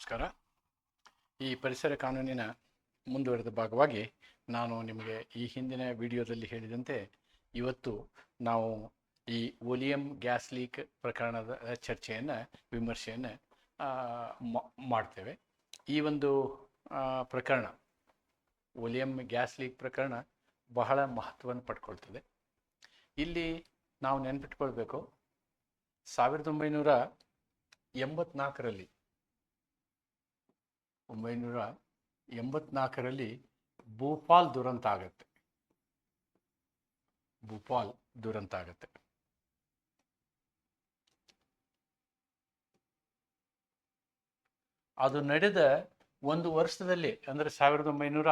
ನಮಸ್ಕಾರ. ಈ ಪರಿಸರ ಕಾನೂನಿನ ಮುಂದುವರೆದ ಭಾಗವಾಗಿ ನಾನು ನಿಮಗೆ ಈ ಹಿಂದಿನ ವಿಡಿಯೋದಲ್ಲಿ ಹೇಳಿದಂತೆ ಇವತ್ತು ನಾವು ಈ ಒಲಿಯಂ ಗ್ಯಾಸ್ ಲೀಕ್ ಪ್ರಕರಣದ ಚರ್ಚೆಯನ್ನು, ವಿಮರ್ಶೆಯನ್ನು ಮಾಡ್ತೇವೆ. ಈ ಒಂದು ಪ್ರಕರಣ, ಒಲಿಯಂ ಗ್ಯಾಸ್ ಲೀಕ್ ಪ್ರಕರಣ ಬಹಳ ಮಹತ್ವವನ್ನು ಪಡ್ಕೊಳ್ತದೆ. ಇಲ್ಲಿ ನಾವು ನೆನ್ಪಿಟ್ಕೊಳ್ಬೇಕು, ಸಾವಿರದ ಒಂಬೈನೂರ ಎಂಬತ್ನಾಲ್ಕರಲ್ಲಿ ಒಂಬೈನೂರ ಎಂಬತ್ನಾಲ್ಕರಲ್ಲಿ ಭೂಪಾಲ್ ದುರಂತ ಆಗತ್ತೆ. ಭೂಪಾಲ್ ದುರಂತ ಆಗತ್ತೆ. ಅದು ನಡೆದ ಒಂದು ವರ್ಷದಲ್ಲಿ, ಅಂದರೆ ಸಾವಿರದ ಒಂಬೈನೂರ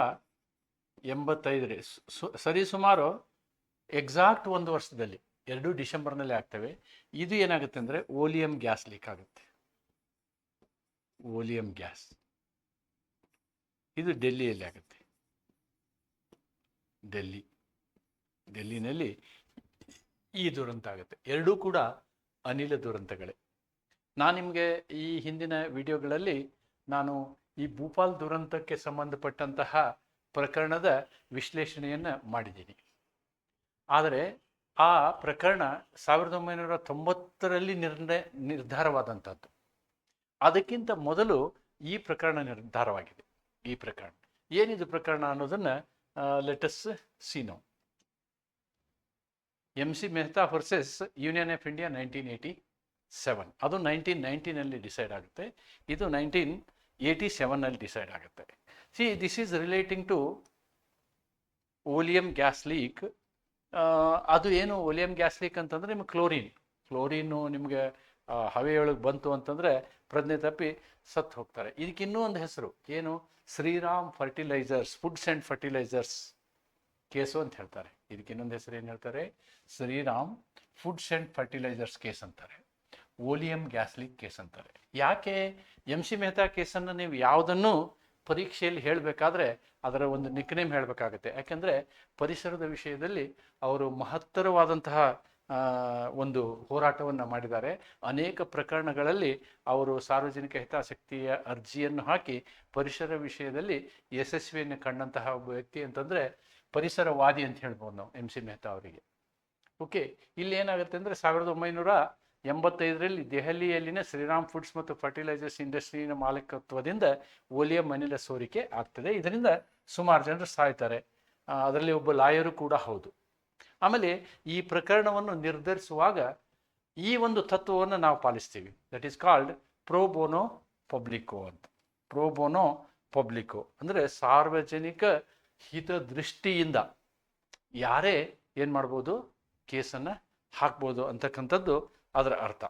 ಎಂಬತ್ತೈದರಲ್ಲಿ ಸರಿ ಸರಿಸುಮಾರು ಎಕ್ಸಾಕ್ಟ್ ಒಂದು ವರ್ಷದಲ್ಲಿ, ಎರಡು ಡಿಸೆಂಬರ್ನಲ್ಲಿ ಆಗ್ತವೆ. ಇದು ಏನಾಗುತ್ತೆ ಅಂದರೆ ಓಲಿಯಂ ಗ್ಯಾಸ್ ಲೀಕ್ ಆಗುತ್ತೆ. Oleum gas. ಇದು ಡೆಲ್ಲಿಯಲ್ಲಿ ಆಗುತ್ತೆ. ಡೆಲ್ಲಿ, ಡೆಲ್ಲಿನಲ್ಲಿ ಈ ದುರಂತ ಆಗುತ್ತೆ. ಎರಡೂ ಕೂಡ ಅನಿಲ ದುರಂತಗಳೇ. ನಾನು ನಿಮಗೆ ಈ ಹಿಂದಿನ ವಿಡಿಯೋಗಳಲ್ಲಿ ನಾನು ಈ ಭೂಪಾಲ್ ದುರಂತಕ್ಕೆ ಸಂಬಂಧಪಟ್ಟಂತಹ ಪ್ರಕರಣದ ವಿಶ್ಲೇಷಣೆಯನ್ನು ಮಾಡಿದ್ದೀನಿ. ಆದರೆ ಆ ಪ್ರಕರಣ ಸಾವಿರದ ಒಂಬೈನೂರ ತೊಂಬತ್ತರಲ್ಲಿ ನಿರ್ಣಯ ನಿರ್ಧಾರವಾದಂಥದ್ದು ಅದಕ್ಕಿಂತ ಮೊದಲು ಈ ಪ್ರಕರಣ ನಿರ್ಧಾರವಾಗಿದೆ. ಈ ಪ್ರಕರಣ. ಏನಿದು ಪ್ರಕರಣ ಅನ್ನೋದನ್ನು let us see now M C Mehta versus Union of India nineteen eighty seven ಅದು ನೈನ್ಟೀನ್ ನೈನ್ಟೀನಲ್ಲಿ ಡಿಸೈಡ್ ಆಗುತ್ತೆ. ಇದು ನೈನ್ಟೀನ್ ಏಯ್ಟಿ ಸೆವೆನ್ನಲ್ಲಿ ಡಿಸೈಡ್ ಆಗುತ್ತೆ see this is relating to oleum gas leak ಅದು ಏನು ಓಲಿಯಂ ಗ್ಯಾಸ್ ಲೀಕ್ ಅಂತಂದರೆ ನಿಮ್ಗೆ ಕ್ಲೋರಿನ್ ಕ್ಲೋರಿನ್ನು ನಿಮಗೆ ಹವೆಯೊಳಗೆ ಬಂತು ಅಂತಂದರೆ ಪ್ರಜ್ಞೆ ತಪ್ಪಿ ಸತ್ತು ಹೋಗ್ತಾರೆ. ಇದಕ್ಕೆ ಇನ್ನೂ ಒಂದು ಹೆಸರು. ಏನು? Shriram fertilisers, foods and fertilisers case ಅಂತ ಹೇಳ್ತಾರೆ. ಇದಕ್ಕೆ ಇನ್ನೊಂದು ಹೆಸರು ಏನು ಹೇಳ್ತಾರೆ? Shriram foods and fertilisers case ಅಂತಾರೆ. ಓಲಿಯಂ ಗ್ಯಾಸ್ಲಿಕ್ ಕೇಸ್ ಅಂತಾರೆ. ಯಾಕೆ? ಎಂ ಸಿ ಮೆಹ್ತಾ ಕೇಸನ್ನು ನೀವು ಯಾವುದನ್ನು ಪರೀಕ್ಷೆಯಲ್ಲಿ ಹೇಳಬೇಕಾದ್ರೆ ಅದರ ಒಂದು ನಿಕ್ನೇಮ್ ಹೇಳಬೇಕಾಗುತ್ತೆ. ಯಾಕೆಂದರೆ ಪರಿಸರದ ವಿಷಯದಲ್ಲಿ ಅವರು ಮಹತ್ತರವಾದಂತಹ ಒಂದು ಹೋರಾಟವನ್ನು ಮಾಡಿದ್ದಾರೆ. ಅನೇಕ ಪ್ರಕರಣಗಳಲ್ಲಿ ಅವರು ಸಾರ್ವಜನಿಕ ಹಿತಾಸಕ್ತಿಯ ಅರ್ಜಿಯನ್ನು ಹಾಕಿ, ಪರಿಸರ ವಿಷಯದಲ್ಲಿ ಯಶಸ್ವಿಯನ್ನು ಕಂಡಂತಹ ಒಬ್ಬ ವ್ಯಕ್ತಿ ಅಂತಂದರೆ ಪರಿಸರವಾದಿ ಅಂತ ಹೇಳ್ಬೋದು ನಾವು, ಎಂ ಸಿ ಮೆಹ್ತಾ ಅವರಿಗೆ. ಓಕೆ, ಇಲ್ಲಿ ಏನಾಗುತ್ತೆ ಅಂದರೆ ಸಾವಿರದ ಒಂಬೈನೂರ ಎಂಬತ್ತೈದರಲ್ಲಿ ದೆಹಲಿಯಲ್ಲಿನ ಶ್ರೀರಾಮ್ ಫುಡ್ಸ್ ಮತ್ತು ಫರ್ಟಿಲೈಸರ್ಸ್ ಇಂಡಸ್ಟ್ರಿನ ಮಾಲೀಕತ್ವದಿಂದ ಓಲಿಯಂ ಅನಿಲ ಸೋರಿಕೆ ಆಗ್ತದೆ. ಇದರಿಂದ ಸುಮಾರು ಜನರು ಸಾಯ್ತಾರೆ. ಅದರಲ್ಲಿ ಒಬ್ಬ ಲಾಯರು ಕೂಡ ಹೌದು. ಆಮೇಲೆ ಈ ಪ್ರಕರಣವನ್ನು ನಿರ್ಧರಿಸುವಾಗ ಈ ಒಂದು ತತ್ವವನ್ನು ನಾವು ಪಾಲಿಸ್ತೀವಿ. That is called pro bono publico ಅಂತ. ಪ್ರೋಬೋನೋ ಪಬ್ಲಿಕೋ ಅಂದರೆ ಸಾರ್ವಜನಿಕ ಹಿತದೃಷ್ಟಿಯಿಂದ ಯಾರೇ ಏನು ಮಾಡ್ಬೋದು? ಕೇಸನ್ನು ಹಾಕ್ಬೋದು ಅಂತಕ್ಕಂಥದ್ದು ಅದರ ಅರ್ಥ.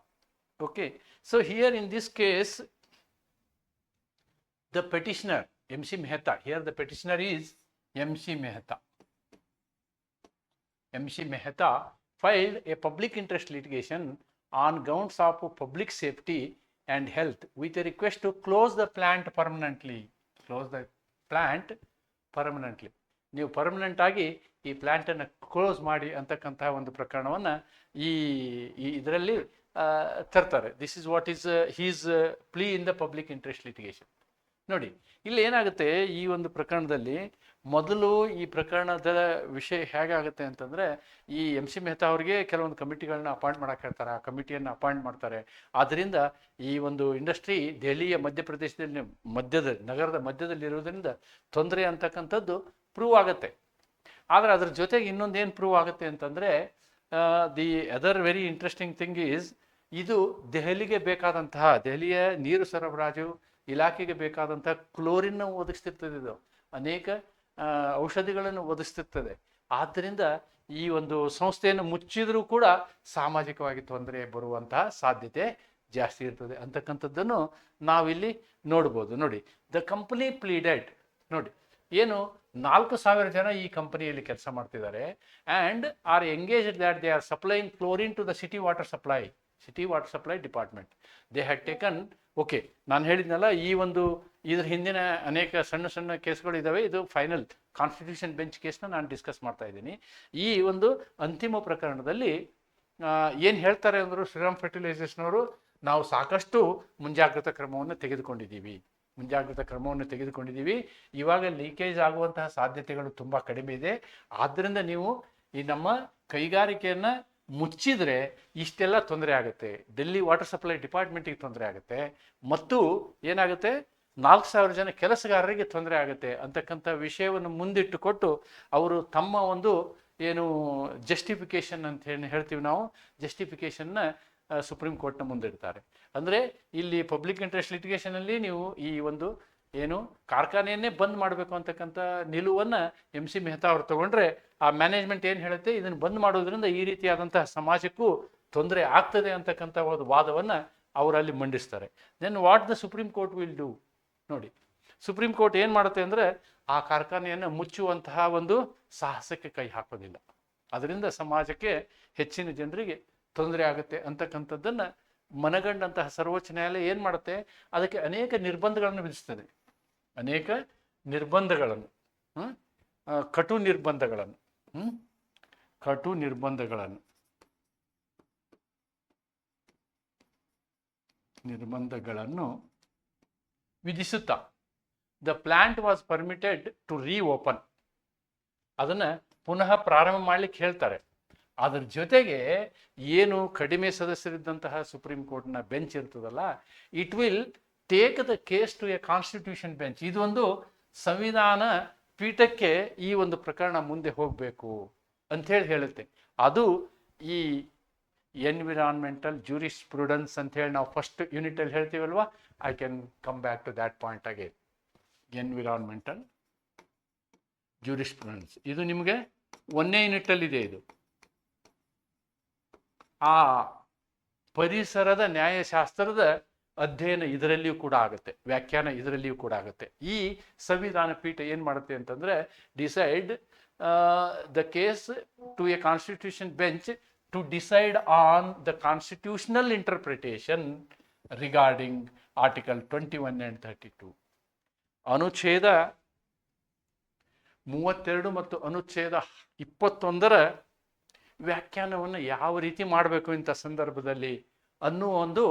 Okay so here in this case the petitioner M C Mehta here the petitioner is M C Mehta M C Mehta filed a public interest litigation on grounds of public safety and health with a request to close the plant permanently close the plant permanently ನೀವು ಪರ್ಮನೆಂಟಾಗಿ ಈ ಪ್ಲ್ಯಾಂಟನ್ನು close ಮಾಡಿ ಅಂತಕ್ಕಂತಹ ಒಂದು ಪ್ರಕರಣವನ್ನು ಈ ಇದರಲ್ಲಿ ತರ್ತಾರೆ. This is what is his plea in the public interest litigation ನೋಡಿ, ಇಲ್ಲಿ ಏನಾಗುತ್ತೆ ಈ ಒಂದು ಪ್ರಕರಣದಲ್ಲಿ ಮೊದಲು ಈ ಪ್ರಕರಣದ ವಿಷಯ ಹೇಗಾಗುತ್ತೆ ಅಂತಂದರೆ, ಈ ಎಂ ಸಿ ಮೆಹ್ತಾ ಅವರಿಗೆ ಕೆಲವೊಂದು ಕಮಿಟಿಗಳನ್ನ ಅಪಾಯಿಂಟ್ ಮಾಡಕ್ಕೆ ಹೇಳ್ತಾರೆ. ಆ ಕಮಿಟಿಯನ್ನು ಅಪಾಯಿಂಟ್ ಮಾಡ್ತಾರೆ. ಆದ್ದರಿಂದ ಈ ಒಂದು ಇಂಡಸ್ಟ್ರಿ ದೆಹಲಿಯ ಮಧ್ಯಪ್ರದೇಶದಲ್ಲಿ, ಮಧ್ಯದ, ನಗರದ ಮಧ್ಯದಲ್ಲಿ ಇರೋದ್ರಿಂದ ತೊಂದರೆ ಅಂತಕ್ಕಂಥದ್ದು ಪ್ರೂವ್ ಆಗುತ್ತೆ. ಆದರೆ ಅದ್ರ ಜೊತೆಗೆ ಇನ್ನೊಂದೇನು ಪ್ರೂವ್ ಆಗುತ್ತೆ ಅಂತಂದರೆ the other very interesting thing is ಇದು ದೆಹಲಿಗೆ ಬೇಕಾದಂತಹ, ದೆಹಲಿಯ ನೀರು ಸರಬರಾಜು ಇಲಾಖೆಗೆ ಬೇಕಾದಂತಹ ಕ್ಲೋರಿನ್ ಒದಗಿಸ್ತಿರ್ತದೆ ಇದು. ಅನೇಕ ಔಷಧಿಗಳನ್ನು ಒದಗಿಸ್ತಿರ್ತದೆ ಆದ್ದರಿಂದ ಈ ಒಂದು ಸಂಸ್ಥೆಯನ್ನು ಮುಚ್ಚಿದರೂ ಕೂಡ ಸಾಮಾಜಿಕವಾಗಿ ತೊಂದರೆ ಬರುವಂತಹ ಸಾಧ್ಯತೆ ಜಾಸ್ತಿ ಇರ್ತದೆ. ಅಂತಕ್ಕಂಥದ್ದನ್ನು ನಾವಿಲ್ಲಿ ನೋಡ್ಬೋದು. ನೋಡಿ, ದ ಕಂಪನಿ ಪ್ಲೀಡೆಡ್. ನೋಡಿ, ಏನು ನಾಲ್ಕು ಸಾವಿರ ಜನ ಈ ಕಂಪನಿಯಲ್ಲಿ ಕೆಲಸ ಮಾಡ್ತಿದ್ದಾರೆ. And are engage that they are supplying chlorine to the city water supply, city water supply department. They had taken, okay, ನಾನು ಹೇಳಿದ್ನಲ್ಲ ಈ ಒಂದು ಇದ್ರ ಹಿಂದಿನ ಅನೇಕ ಸಣ್ಣ ಸಣ್ಣ ಕೇಸ್ಗಳು ಇದ್ದಾವೆ ಇದು ಫೈನಲ್ ಕಾನ್ಸ್ಟಿಟ್ಯೂಷನ್ ಬೆಂಚ್ ಕೇಸ್ನ ನಾನು ಡಿಸ್ಕಸ್ ಮಾಡ್ತಾ ಇದ್ದೀನಿ. ಈ ಒಂದು ಅಂತಿಮ ಪ್ರಕರಣದಲ್ಲಿ ಏನು ಹೇಳ್ತಾರೆ ಅಂದರು ಶ್ರೀರಾಮ್ ಫರ್ಟಿಲೈಸರ್ಸ್ನವರು ನಾವು ಸಾಕಷ್ಟು ಮುಂಜಾಗ್ರತಾ ಕ್ರಮವನ್ನು ತೆಗೆದುಕೊಂಡಿದ್ದೀವಿ. ಮುಂಜಾಗ್ರತಾ ಕ್ರಮವನ್ನು ತೆಗೆದುಕೊಂಡಿದ್ದೀವಿ. ಇವಾಗ ಲೀಕೇಜ್ ಆಗುವಂತಹ ಸಾಧ್ಯತೆಗಳು ತುಂಬ ಕಡಿಮೆ ಇದೆ. ಆದ್ದರಿಂದ ನೀವು ಈ ನಮ್ಮ ಕೈಗಾರಿಕೆಯನ್ನು ಮುಚ್ಚಿದ್ರೆ ಇಷ್ಟೆಲ್ಲ ತೊಂದರೆ ಆಗುತ್ತೆ. ಡೆಲ್ಲಿ ವಾಟರ್ ಸಪ್ಲೈ ಡಿಪಾರ್ಟ್ಮೆಂಟಿಗೆ ತೊಂದರೆ ಆಗುತ್ತೆ. ಮತ್ತು ಏನಾಗುತ್ತೆ? ನಾಲ್ಕು ಸಾವಿರ ಜನ ಕೆಲಸಗಾರರಿಗೆ ತೊಂದರೆ ಆಗುತ್ತೆ ಅಂತಕ್ಕಂಥ ವಿಷಯವನ್ನು ಮುಂದಿಟ್ಟುಕೊಟ್ಟು ಅವರು ತಮ್ಮ ಒಂದು ಏನು ಜಸ್ಟಿಫಿಕೇಶನ್ ಅಂತ ಹೇಳಿ ಹೇಳ್ತೀವಿ ನಾವು. ಜಸ್ಟಿಫಿಕೇಶನ್ನ ಸುಪ್ರೀಂ ಕೋರ್ಟ್ನ ಮುಂದಿಡ್ತಾರೆ. ಅಂದರೆ ಇಲ್ಲಿ ಪಬ್ಲಿಕ್ ಇಂಟ್ರೆಸ್ಟ್ ಲಿಟಿಗೇಷನಲ್ಲಿ ನೀವು ಈ ಒಂದು ಏನು ಕಾರ್ಖಾನೆಯನ್ನೇ ಬಂದ್ ಮಾಡಬೇಕು ಅಂತಕ್ಕಂಥ ನಿಲುವನ್ನು ಎಂ ಸಿ ಮೆಹ್ತಾ ಅವರು ತಗೊಂಡ್ರೆ ಆ ಮ್ಯಾನೇಜ್ಮೆಂಟ್ ಏನು ಹೇಳುತ್ತೆ? ಇದನ್ನು ಬಂದ್ ಮಾಡೋದ್ರಿಂದ ಈ ರೀತಿಯಾದಂತಹ ಸಮಾಜಕ್ಕೂ ತೊಂದರೆ ಆಗ್ತದೆ ಅಂತಕ್ಕಂಥ ಒಂದು ವಾದವನ್ನು ಅವರಲ್ಲಿ ಮಂಡಿಸ್ತಾರೆ. Then what the Supreme Court will do ನೋಡಿ. ಸುಪ್ರೀಂ ಕೋರ್ಟ್ ಏನು ಮಾಡುತ್ತೆ ಅಂದರೆ ಆ ಕಾರ್ಖಾನೆಯನ್ನು ಮುಚ್ಚುವಂತಹ ಒಂದು ಸಾಹಸಕ್ಕೆ ಕೈ ಹಾಕೋದಿಲ್ಲ. ಅದರಿಂದ ಸಮಾಜಕ್ಕೆ ಹೆಚ್ಚಿನ ಜನರಿಗೆ ತೊಂದರೆ ಆಗುತ್ತೆ ಅಂತಕ್ಕಂಥದ್ದನ್ನು ಮನಗಂಡಂತಹ ಸರ್ವೋಚ್ಚ ನ್ಯಾಯಾಲಯ ಏನು ಮಾಡುತ್ತೆ? ಅದಕ್ಕೆ ಅನೇಕ ನಿರ್ಬಂಧಗಳನ್ನು ವಿಧಿಸ್ತದೆ. ಅನೇಕ ನಿರ್ಬಂಧಗಳನ್ನು? ಕಟು ನಿರ್ಬಂಧಗಳನ್ನು. ಕಟು ನಿರ್ಬಂಧಗಳನ್ನು. ನಿರ್ಬಂಧಗಳನ್ನು ವಿಧಿಸುತ್ತಾ. The plant was permitted to reopen ಅದನ್ನು ಪುನಃ ಪ್ರಾರಂಭ ಮಾಡ್ಲಿಕ್ಕೆ ಹೇಳ್ತಾರೆ. ಅದ್ರ ಜೊತೆಗೆ ಏನು ಕಡಿಮೆ ಸದಸ್ಯರಿದ್ದಂತಹ ಸುಪ್ರೀಂ ಕೋರ್ಟ್ನ ಬೆಂಚ್ ಇರ್ತದಲ್ಲ it will take the case to a constitution bench ಇದೊಂದು ಸಂವಿಧಾನ ಪೀಠಕ್ಕೆ ಈ ಒಂದು ಪ್ರಕರಣ ಮುಂದೆ ಹೋಗಬೇಕು ಅಂಥೇಳಿ ಹೇಳುತ್ತೆ. ಅದು ಈ ಎನ್ವಿರಾನ್ಮೆಂಟಲ್ ಜೂರಿಸ್ ಪ್ರುಡೆನ್ಸ್ ಅಂತ ಹೇಳಿ ನಾವು ಫಸ್ಟ್ ಯೂನಿಟಲ್ಲಿ ಹೇಳ್ತೀವಲ್ವಾ? I can come back to that point again environmental jurisprudence ಇದು ನಿಮಗೆ ಒಂದನೇ ಯೂನಿಟಲ್ಲಿದೆ ಇದು ಆ ಪರಿಸರದ ನ್ಯಾಯಶಾಸ್ತ್ರದ ಅಧ್ಯಯನ ಇದರಲ್ಲಿಯೂ ಕೂಡ ಆಗುತ್ತೆ. ವ್ಯಾಖ್ಯಾನ ಇದರಲ್ಲಿಯೂ ಕೂಡ ಆಗುತ್ತೆ. ಈ ಸಂವಿಧಾನ ಪೀಠ ಏನು ಮಾಡುತ್ತೆ ಅಂತಂದರೆ decide the case to a constitution bench on the constitutional interpretation regarding article twenty one and thirty two ಅನುಚ್ಛೇದ ಮೂವತ್ತೆರಡು ಮತ್ತು ಅನುಚ್ಛೇದ ಇಪ್ಪತ್ತೊಂದರ ವ್ಯಾಖ್ಯಾನವನ್ನು ಯಾವ ರೀತಿ ಮಾಡಬೇಕು ಇಂಥ ಸಂದರ್ಭದಲ್ಲಿ ಅನ್ನುವ ಒಂದು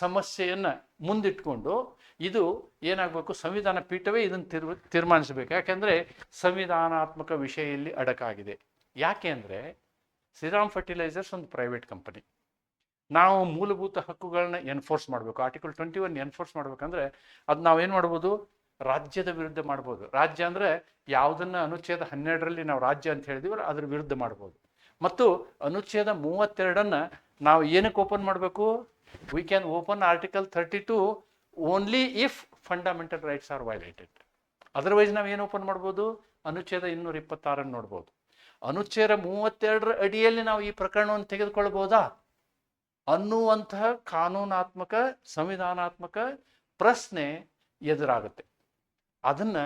ಸಮಸ್ಯೆಯನ್ನು ಮುಂದಿಟ್ಕೊಂಡು ಇದು ಏನಾಗಬೇಕು, ಸಂವಿಧಾನ ಪೀಠವೇ ಇದನ್ನು ತಿರ್, ತೀರ್ಮಾನಿಸಬೇಕು. ಯಾಕೆಂದರೆ ಸಂವಿಧಾನಾತ್ಮಕ ವಿಷಯ ಇಲ್ಲಿ ಅಡಕಾಗಿದೆ. ಯಾಕೆ ಅಂದರೆ ಶ್ರೀರಾಮ್ ಫರ್ಟಿಲೈಸರ್ಸ್ ಒಂದು ಪ್ರೈವೇಟ್ ಕಂಪನಿ ನಾವು ಮೂಲಭೂತ ಹಕ್ಕುಗಳನ್ನ ಎನ್ಫೋರ್ಸ್ ಮಾಡಬೇಕು. ಆರ್ಟಿಕಲ್ ಟ್ವೆಂಟಿ ಒನ್ ಎನ್ಫೋರ್ಸ್ ಮಾಡ್ಬೇಕಂದ್ರೆ ಅದು ನಾವೇನು ಮಾಡ್ಬೋದು? ರಾಜ್ಯದ ವಿರುದ್ಧ ಮಾಡ್ಬೋದು. ರಾಜ್ಯ ಅಂದರೆ ಯಾವುದನ್ನು ಅನುಚ್ಛೇದ ಹನ್ನೆರಡರಲ್ಲಿ ನಾವು ರಾಜ್ಯ ಅಂತ ಹೇಳಿದೀವಲ್ಲ, ಅದ್ರ ವಿರುದ್ಧ ಮಾಡ್ಬೋದು. ಮತ್ತು ಅನುಚ್ಛೇದ ಮೂವತ್ತೆರಡನ್ನು ನಾವು ಏನಕ್ಕೆ ಓಪನ್ ಮಾಡಬೇಕು? We can open article thirty two only if fundamental rights are violated otherwise ನಾವು ಏನು ಓಪನ್ ಮಾಡ್ಬೋದು? ಅನುಚ್ಛೇದ ಇನ್ನೂರ ಇಪ್ಪತ್ತಾರನ್ನು ನೋಡ್ಬೋದು. ಅನುಚ್ಛೇದ ಮೂವತ್ತೆರಡರ ಅಡಿಯಲ್ಲಿ ನಾವು ಈ ಪ್ರಕರಣವನ್ನು ತೆಗೆದುಕೊಳ್ಬೋದಾ ಅನ್ನುವಂತಹ ಕಾನೂನಾತ್ಮಕ, ಸಂವಿಧಾನಾತ್ಮಕ ಪ್ರಶ್ನೆ ಎದುರಾಗುತ್ತೆ. ಅದನ್ನ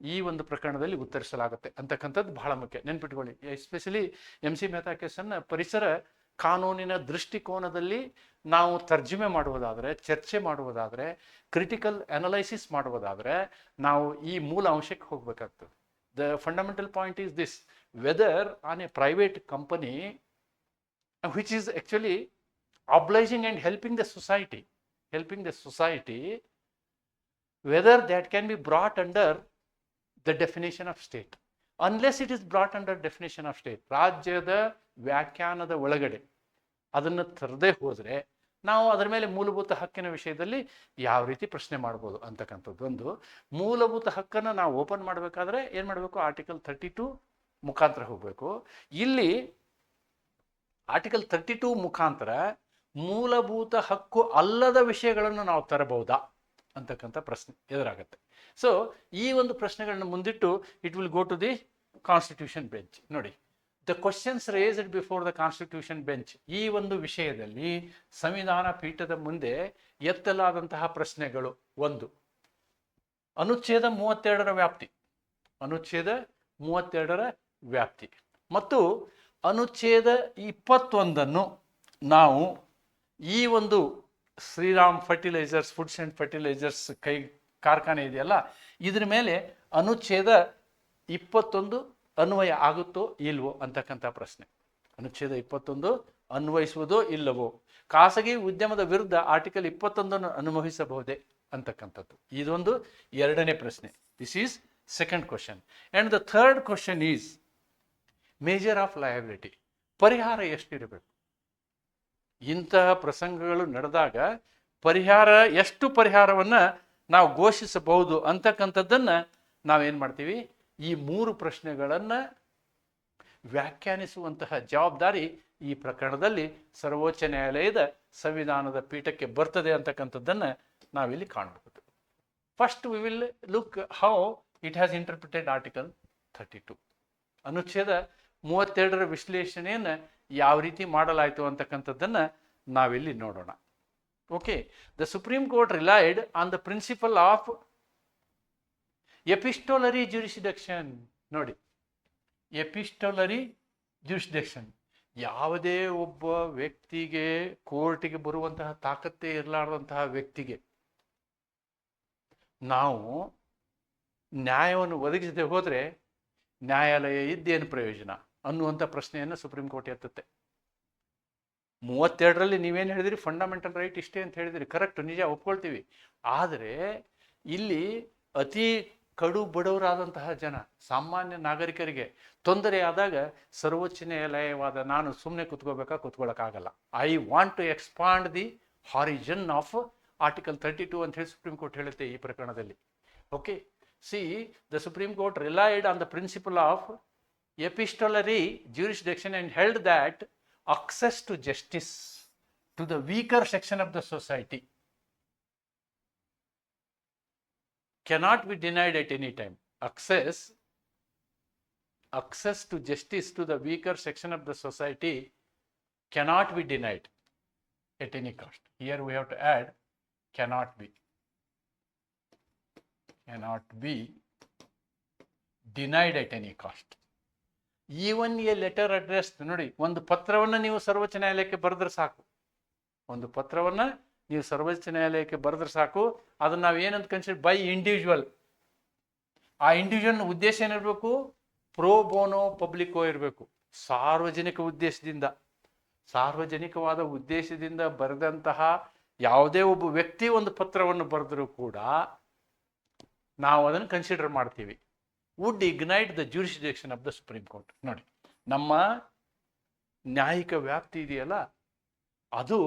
ಈ ಒಂದು ಪ್ರಕರಣದಲ್ಲಿ ಉತ್ತರಿಸಲಾಗುತ್ತೆ. ಅಂತಕ್ಕಂಥದ್ದು ಬಹಳ ಮುಖ್ಯ. ನೆನ್ಪಿಟ್ಕೊಳ್ಳಿ ಎಸ್ಪೆಷಲಿ ಎಂ ಸಿ ಮೆಹ್ತಾ ಕೇಸನ್ನ ಪರಿಸರ ಕಾನೂನಿನ ದೃಷ್ಟಿಕೋನದಲ್ಲಿ ನಾವು ತರ್ಜುಮೆ ಮಾಡುವುದಾದರೆ, ಚರ್ಚೆ ಮಾಡುವುದಾದರೆ ಕ್ರಿಟಿಕಲ್ ಅನಲೈಸಿಸ್ ಮಾಡುವುದಾದರೆ, ನಾವು ಈ ಮೂಲ ಅಂಶಕ್ಕೆ ಹೋಗ್ಬೇಕಾಗ್ತದೆ. The fundamental point is this whether on a private company which is actually obliging and helping the society, helping the society, whether that can be brought under the definition of state. Unless it is brought under definition of state, ರಾಜ್ಯದ ವ್ಯಾಖ್ಯಾನದ ಒಳಗಡೆ ಅದನ್ನು ತರದೇ ಹೋದರೆ ನಾವು ಅದರ ಮೇಲೆ ಮೂಲಭೂತ ಹಕ್ಕಿನ ವಿಷಯದಲ್ಲಿ ಯಾವ ರೀತಿ ಪ್ರಶ್ನೆ ಮಾಡ್ಬೋದು ಅಂತಕ್ಕಂಥದ್ದು ಒಂದು ಮೂಲಭೂತ ಹಕ್ಕನ್ನು ನಾವು ಓಪನ್ ಮಾಡಬೇಕಾದ್ರೆ ಏನು ಮಾಡಬೇಕು ಆರ್ಟಿಕಲ್ ಥರ್ಟಿ ಟು ಮುಖಾಂತರ ಹೋಗಬೇಕು. ಇಲ್ಲಿ ಆರ್ಟಿಕಲ್ ತರ್ಟಿ ಟೂ ಮುಖಾಂತರ ಮೂಲಭೂತ ಹಕ್ಕು ಅಲ್ಲದ ವಿಷಯಗಳನ್ನು ನಾವು ತರಬಹುದಾ ಅಂತಕ್ಕಂಥ ಪ್ರಶ್ನೆ ಎದುರಾಗುತ್ತೆ. ಸೊ ಈ ಒಂದು ಪ್ರಶ್ನೆಗಳನ್ನ ಮುಂದಿಟ್ಟು it will go to the constitution bench ನೋಡಿ the questions raised before the constitution bench ಈ ಒಂದು ವಿಷಯದಲ್ಲಿ ಸಂವಿಧಾನ ಪೀಠದ ಮುಂದೆ ಎತ್ತಲಾದಂತಹ ಪ್ರಶ್ನೆಗಳು ಒಂದು, ಅನುಚ್ಛೇದ ಮೂವತ್ತೆರಡರ ವ್ಯಾಪ್ತಿ. ಅನುಚ್ಛೇದ ಮೂವತ್ತೆರಡರ ವ್ಯಾಪ್ತಿ. ಮತ್ತು ಅನುಚ್ಛೇದ ಇಪ್ಪತ್ತೊಂದನ್ನು ನಾವು ಈ ಒಂದು Shriram fertilisers foods and fertilisers ಕೈ, ಕಾರ್ಖಾನೆ ಇದೆಯಲ್ಲ, ಇದ್ರ ಮೇಲೆ ಅನುಚ್ಛೇದ ಇಪ್ಪತ್ತೊಂದು ಅನ್ವಯ ಆಗುತ್ತೋ ಇಲ್ವೋ ಅಂತಕ್ಕಂಥ ಪ್ರಶ್ನೆ. ಅನುಚ್ಛೇದ ಇಪ್ಪತ್ತೊಂದು ಅನ್ವಯಿಸುವುದೋ ಇಲ್ಲವೋ? ಖಾಸಗಿ ಉದ್ಯಮದ ವಿರುದ್ಧ ಆರ್ಟಿಕಲ್ ಇಪ್ಪತ್ತೊಂದನ್ನು ಅನುಭವಿಸಬಹುದೇ ಅಂತಕ್ಕಂಥದ್ದು. ಇದೊಂದು ಎರಡನೇ ಪ್ರಶ್ನೆ. This is second question and the third question is measure of liability, ಪರಿಹಾರ ಎಷ್ಟಿರಬೇಕು? ಇಂತಹ ಪ್ರಸಂಗಗಳು ನಡೆದಾಗ ಪರಿಹಾರ, ಎಷ್ಟು ಪರಿಹಾರವನ್ನು ನಾವು ಘೋಷಿಸಬಹುದು ಅಂತಕ್ಕಂಥದ್ದನ್ನು ನಾವೇನು ಮಾಡ್ತೀವಿ? ಈ ಮೂರು ಪ್ರಶ್ನೆಗಳನ್ನು ವ್ಯಾಖ್ಯಾನಿಸುವಂತಹ ಜವಾಬ್ದಾರಿ ಈ ಪ್ರಕರಣದಲ್ಲಿ ಸರ್ವೋಚ್ಚ ನ್ಯಾಯಾಲಯದ ಸಂವಿಧಾನದ ಪೀಠಕ್ಕೆ ಬರ್ತದೆ ಅಂತಕ್ಕಂಥದ್ದನ್ನು ನಾವಿಲ್ಲಿ ಕಾಣಬಹುದು first we will look how it has interpreted article thirty two ಅನುಚ್ಛೇದ ಮೂವತ್ತೆರಡರ ವಿಶ್ಲೇಷಣೆಯನ್ನು ಯಾವ ರೀತಿ ಮಾಡಲಾಯಿತು ಅಂತಕ್ಕಂಥದ್ದನ್ನು ನಾವಿಲ್ಲಿ ನೋಡೋಣ. Okay the supreme court relied on the principle of epistolary jurisdiction ನೋಡಿ ಎಪಿಸ್ಟೋಲರಿ ಜ್ಯೂರಿಸಿಡಕ್ಷನ್ ಯಾವುದೇ ಒಬ್ಬ ವ್ಯಕ್ತಿಗೆ ಕೋರ್ಟಿಗೆ ಬರುವಂತಹ ತಾಕತ್ತೇ ಇರಲಾರ್ದಂತಹ ವ್ಯಕ್ತಿಗೆ ನಾವು ನ್ಯಾಯವನ್ನು ಒದಗಿಸದೆ ಹೋದರೆ ನ್ಯಾಯಾಲಯ ಇದ್ದೇನು ಪ್ರಯೋಜನ? ಅನ್ನುವಂಥ ಪ್ರಶ್ನೆಯನ್ನು ಸುಪ್ರೀಂ ಕೋರ್ಟ್ ಎತ್ತುತ್ತೆ. ಮೂವತ್ತೆರಡರಲ್ಲಿ ನೀವೇನು ಹೇಳಿದಿರಿ? ಫಂಡಮೆಂಟಲ್ ರೈಟ್ ಇಷ್ಟೇ ಅಂತ ಹೇಳಿದಿರಿ. ಕರೆಕ್ಟ್ ನಿಜ, ಒಪ್ಕೊಳ್ತೀವಿ. ಆದರೆ ಇಲ್ಲಿ ಅತಿ ಕಡು ಬಡವರಾದಂತಹ ಜನ, ಸಾಮಾನ್ಯ ನಾಗರಿಕರಿಗೆ ತೊಂದರೆ ಆದಾಗ ಸರ್ವೋಚ್ಚ ನ್ಯಾಯಾಲಯವಾದ ನಾನು ಸುಮ್ಮನೆ ಕುತ್ಕೋಬೇಕಾ? ಕುತ್ಕೊಳ್ಳೋಕ್ಕಾಗಲ್ಲ I want to expand the horizon of article thirty two ಅಂತ ಹೇಳಿ ಸುಪ್ರೀಂ ಕೋರ್ಟ್ ಹೇಳುತ್ತೆ ಈ ಪ್ರಕರಣದಲ್ಲಿ. Okay see the supreme court relied on the principle of epistolary jurisdiction and held that access to justice to the weaker section of the society cannot be denied at any time. Access access to justice to the weaker section of the society cannot be denied at any cost. Here we have to add cannot be. Cannot be denied at any cost. Even a letter address ನೋಡಿ, ಒಂದು ಪತ್ರವನ್ನು ನೀವು ಸರ್ವೋಚ್ಚ ನ್ಯಾಯಾಲಯಕ್ಕೆ ಬರೆದ್ರೆ ಸಾಕು. ಒಂದು ಪತ್ರವನ್ನು ನೀವು ಸರ್ವೋಚ್ಚ ನ್ಯಾಯಾಲಯಕ್ಕೆ ಬರೆದ್ರೆ ಸಾಕು. ಅದನ್ನು ನಾವು ಏನಂತ ಕನ್ಸಿಡರ್ ಬೈ ಇಂಡಿವಿಜುವಲ್ ಆ ಇಂಡಿವಿಜುವಲ್ ಉದ್ದೇಶ ಏನಿರಬೇಕು? ಪ್ರೋ ಬೋನೋ ಪಬ್ಲಿಕೋ ಇರಬೇಕು. ಸಾರ್ವಜನಿಕ ಉದ್ದೇಶದಿಂದ. ಸಾರ್ವಜನಿಕವಾದ ಉದ್ದೇಶದಿಂದ ಬರೆದಂತಹ ಯಾವುದೇ ಒಬ್ಬ ವ್ಯಕ್ತಿ ಒಂದು ಪತ್ರವನ್ನು ಬರೆದರೂ ಕೂಡ, ನಾವು ಅದನ್ನು ಕನ್ಸಿಡರ್ ಮಾಡ್ತೀವಿ. Would ignite the jurisdiction of the supreme court ನೋಡಿ, ನಮ್ಮ ನ್ಯಾಯಿಕ ವ್ಯಾಪ್ತಿ ಇದೆಯಲ್ಲ, ಅದು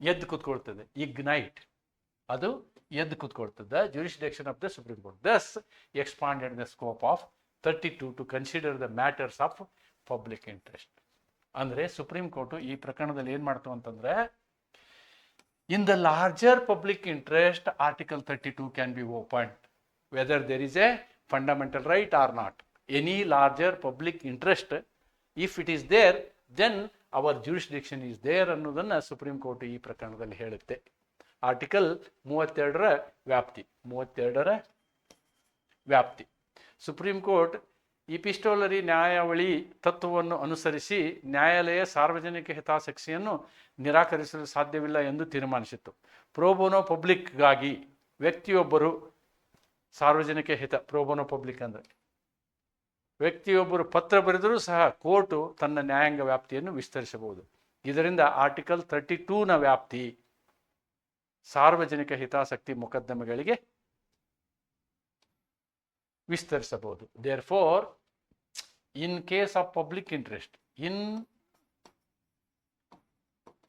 ಎದ್ದು ಕೂತ್ಕೊಳ್ತದೆ ಇಗ್ನೈಟ್ ಅದು ಎದ್ದು ಕೂತ್ಕೊಳ್ತದೆ jurisdiction of the supreme court thus expanded the scope of thirty two to consider the matters of public interest ಅಂದರೆ ಸುಪ್ರೀಂ ಕೋರ್ಟು ಈ ಪ್ರಕರಣದಲ್ಲಿ ಏನು ಮಾಡ್ತು ಅಂತಂದರೆ in the larger public interest article thirty two can be open whether there is a fundamental right or not any larger public interest if it is there then our jurisdiction is there ಅನ್ನೋದನ್ನು supreme court ಈ ಪ್ರಕರಣದಲ್ಲಿ ಹೇಳುತ್ತೆ. Article ಮೂವತ್ತೆರಡರ ವ್ಯಾಪ್ತಿ ಮೂವತ್ತೆರಡರ ವ್ಯಾಪ್ತಿ. Supreme court ಇಪಿಸ್ಟೋಲರಿ ನ್ಯಾಯಾವಳಿ ತತ್ವವನ್ನು ಅನುಸರಿಸಿ ನ್ಯಾಯಾಲಯ ಸಾರ್ವಜನಿಕ ಹಿತಾಸಕ್ತಿಯನ್ನು ನಿರಾಕರಿಸಲು ಸಾಧ್ಯವಿಲ್ಲ ಎಂದು ತೀರ್ಮಾನಿಸಿತ್ತು. ಪ್ರೋಬೋನೋ ಪಬ್ಲಿಕ್ಗಾಗಿ ವ್ಯಕ್ತಿಯೊಬ್ಬರು ಸಾರ್ವಜನಿಕ ಹಿತ ಪ್ರೋಬೋನೋ ಪಬ್ಲಿಕ್ ಅಂದರೆ. ವ್ಯಕ್ತಿಯೊಬ್ಬರು ಪತ್ರ ಬರೆದರೂ ಸಹ ಕೋರ್ಟು ತನ್ನ ನ್ಯಾಯಾಂಗ ವ್ಯಾಪ್ತಿಯನ್ನು ವಿಸ್ತರಿಸಬಹುದು. ಇದರಿಂದ ಆರ್ಟಿಕಲ್ ತರ್ಟಿ ಟೂನ ವ್ಯಾಪ್ತಿ, ಸಾರ್ವಜನಿಕ ಹಿತಾಸಕ್ತಿ ಮೊಕದ್ದಮೆಗಳಿಗೆ ವಿಸ್ತರಿಸಬಹುದು. Therefore in case of public interest in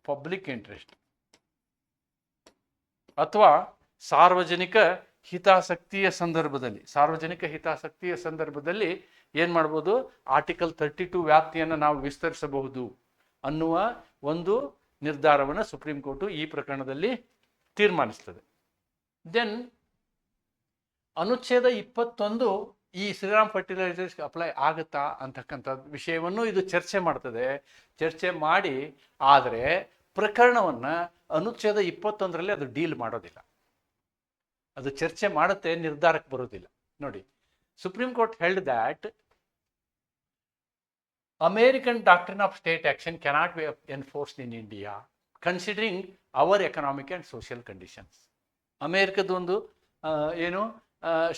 public interest ಅಥವಾ ಸಾರ್ವಜನಿಕ ಹಿತಾಸಕ್ತಿಯ ಸಂದರ್ಭದಲ್ಲಿ, ಸಾರ್ವಜನಿಕ ಹಿತಾಸಕ್ತಿಯ ಸಂದರ್ಭದಲ್ಲಿ ಏನು ಮಾಡ್ಬೋದು? ಆರ್ಟಿಕಲ್ ತರ್ಟಿ ಟು ವ್ಯಾಪ್ತಿಯನ್ನು ನಾವು ವಿಸ್ತರಿಸಬಹುದು ಅನ್ನುವ ಒಂದು ನಿರ್ಧಾರವನ್ನು ಸುಪ್ರೀಂ ಕೋರ್ಟು ಈ ಪ್ರಕರಣದಲ್ಲಿ ತೀರ್ಮಾನಿಸ್ತದೆ. ದೆನ್ ಅನುಚ್ಛೇದ ಇಪ್ಪತ್ತೊಂದು ಈ ಶ್ರೀರಾಮ್ ಫರ್ಟಿಲೈಸರ್ಸ್ಗೆ ಅಪ್ಲೈ ಆಗುತ್ತಾ ಅಂತಕ್ಕಂಥ ವಿಷಯವನ್ನು ಇದು ಚರ್ಚೆ ಮಾಡ್ತದೆ. ಚರ್ಚೆ ಮಾಡಿ ಆದರೆ ಪ್ರಕರಣವನ್ನು ಅನುಚ್ಛೇದ ಇಪ್ಪತ್ತೊಂದರಲ್ಲಿ ಅದು ಡೀಲ್ ಮಾಡೋದಿಲ್ಲ. ಅದು ಚರ್ಚೆ ಮಾಡುತ್ತೆ, ನಿರ್ಧಾರಕ್ಕೆ ಬರೋದಿಲ್ಲ ನೋಡಿ supreme court held that American doctrine of state action cannot be enforced in India considering our economic and social conditions ಅಮೇರಿಕದ ಒಂದು ಏನು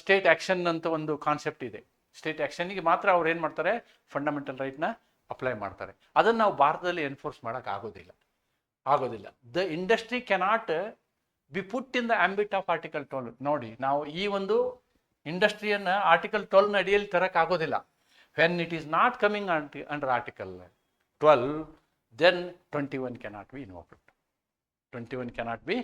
ಸ್ಟೇಟ್ ಆ್ಯಕ್ಷನ್ ಅಂತ ಒಂದು ಕಾನ್ಸೆಪ್ಟ್ ಇದೆ. ಸ್ಟೇಟ್ ಆ್ಯಕ್ಷನ್ಗೆ ಮಾತ್ರ ಅವ್ರು ಏನು ಮಾಡ್ತಾರೆ? ಫಂಡಮೆಂಟಲ್ ರೈಟ್ನ ಅಪ್ಲೈ ಮಾಡ್ತಾರೆ. ಅದನ್ನು ನಾವು ಭಾರತದಲ್ಲಿ ಎನ್ಫೋರ್ಸ್ ಮಾಡೋಕ್ಕಾಗೋದಿಲ್ಲ ಆಗೋದಿಲ್ಲ. ಆಗೋದಿಲ್ಲ. The industry cannot be put in the ambit of article twelve ನೋಡಿ, ನಾವು ಈ ಒಂದು ಇಂಡಸ್ಟ್ರಿಯನ್ನು ಆರ್ಟಿಕಲ್ ಟ್ವೆಲ್ನ ಅಡಿಯಲ್ಲಿ ತರೋಕ್ಕಾಗೋದಿಲ್ಲ when it is not coming under article twelve then twenty one cannot be involve twenty one cannot be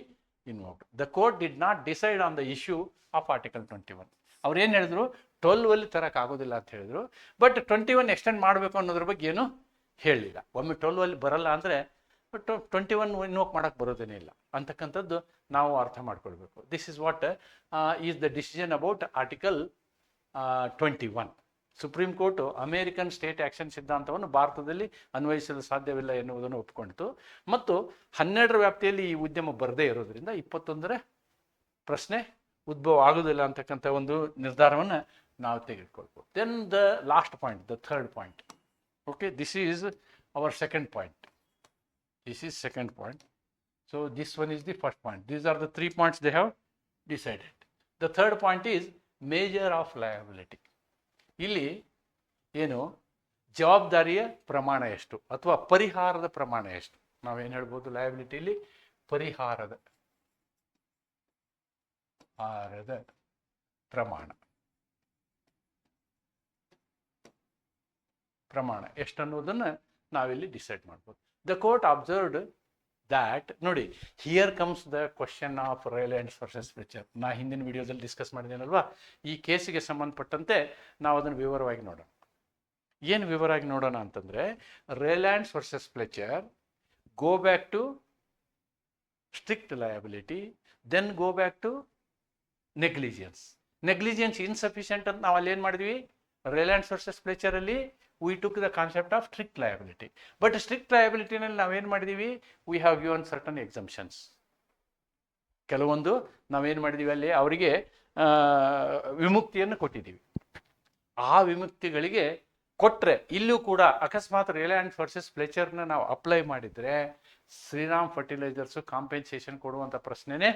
involve the court did not decide on the issue of article twenty one ಅವ್ರು ಏನು ಹೇಳಿದ್ರು? ಟ್ವೆಲ್ವಲ್ಲಿ ತರೋಕ್ಕಾಗೋದಿಲ್ಲ ಅಂತ ಹೇಳಿದ್ರು. But twenty one extend ಮಾಡಬೇಕು ಅನ್ನೋದ್ರ ಬಗ್ಗೆ ಏನು ಹೇಳಲಿಲ್ಲ ಒಮ್ಮೆ ಟ್ವೆಲ್ವಲ್ಲಿ ಬರಲ್ಲ ಅಂದರೆ ಬಟ್ ಟ್ವೆಂಟಿ ಒನ್ ಇನ್ವೋಕ್ ಮಾಡೋಕ್ಕೆ ಬರೋದೇನೇ ಇಲ್ಲ. ಅಂತಕ್ಕಂಥದ್ದು ನಾವು ಅರ್ಥ ಮಾಡ್ಕೊಳ್ಬೇಕು. This is what is the decision about article twenty one supreme court American state action ಸಿದ್ಧಾಂತವನ್ನು ಭಾರತದಲ್ಲಿ ಅನ್ವಯಿಸಲು ಸಾಧ್ಯವಿಲ್ಲ ಎನ್ನುವುದನ್ನು ಒಪ್ಕೊಂಡಿತು. ಮತ್ತು ಹನ್ನೆರಡರ ವ್ಯಾಪ್ತಿಯಲ್ಲಿ ಈ ಉದ್ಯಮ ಬರದೇ ಇರೋದ್ರಿಂದ ಇಪ್ಪತ್ತೊಂದರ ಪ್ರಶ್ನೆ ಉದ್ಭವ ಆಗೋದಿಲ್ಲ ಅಂತಕ್ಕಂಥ ಒಂದು ನಿರ್ಧಾರವನ್ನು ನಾವು ತೆಗೆದುಕೊಳ್ಬೋದು then the last point the third point okay this is our second point this is second point so this one is the first point these are the three points they have decided the third point is measure of liability ಇಲ್ಲಿ ಏನು ಜವಾಬ್ದಾರಿಯ ಪ್ರಮಾಣ ಎಷ್ಟು ಅಥವಾ ಪರಿಹಾರದ ಪ್ರಮಾಣ ಎಷ್ಟು ನಾವೇನು ಹೇಳ್ಬೋದು ಲಯಬಿಲಿಟಿಲಿ ಪರಿಹಾರದ ಹಾರದ ಪ್ರಮಾಣ ಪ್ರಮಾಣ ಎಷ್ಟು ಅನ್ನೋದನ್ನು ನಾವಿಲ್ಲಿ ಡಿಸೈಡ್ ಮಾಡ್ಬೋದು ದ ಕೋರ್ಟ್ ಅಬ್ಸರ್ವ್ಡ್ ದ್ಯಾಟ್ ನೋಡಿ here comes the question of Rylands versus Fletcher ನಾ ಹಿಂದಿನ ವಿಡಿಯೋದಲ್ಲಿ ಡಿಸ್ಕಸ್ ಮಾಡಿದ್ದೇನಲ್ವಾ? ಈ ಕೇಸಿಗೆ ಸಂಬಂಧಪಟ್ಟಂತೆ ನಾವು ಅದನ್ನು ವಿವರವಾಗಿ ನೋಡೋಣ. ಏನು ವಿವರವಾಗಿ ನೋಡೋಣ ಅಂತಂದರೆ Rylands versus Fletcher go back to strict liability then go back to negligence negligence insufficient ಅಂತ ನಾವು ಅಲ್ಲಿ ಏನು ಮಾಡಿದ್ವಿ? Rylands versus ಫ್ಲೆಚರಲ್ಲಿ we took the concept of strict liability but strict ಲಯಬಿಲಿಟಿನಲ್ಲಿ ನಾವೇನು ಮಾಡಿದ್ದೀವಿ we have given certain exemptions ಕೆಲವೊಂದು ನಾವೇನು ಮಾಡಿದ್ದೀವಿ ಅಲ್ಲಿ? ಅವರಿಗೆ ವಿಮುಕ್ತಿಯನ್ನು ಕೊಟ್ಟಿದ್ದೀವಿ. ಆ ವಿಮುಕ್ತಿಗಳಿಗೆ ಕೊಟ್ಟರೆ ಇಲ್ಲೂ ಕೂಡ ಅಕಸ್ಮಾತ್ ರಿಲಯನ್ಸ್ ವರ್ಸಸ್ ಫ್ಲೆಚರ್ನ ನಾವು ಅಪ್ಲೈ ಮಾಡಿದರೆ ಶ್ರೀರಾಮ್ ಫರ್ಟಿಲೈಸರ್ಸು ಕಾಂಪೆನ್ಸೇಷನ್ ಕೊಡುವಂಥ ಪ್ರಶ್ನೆನೇ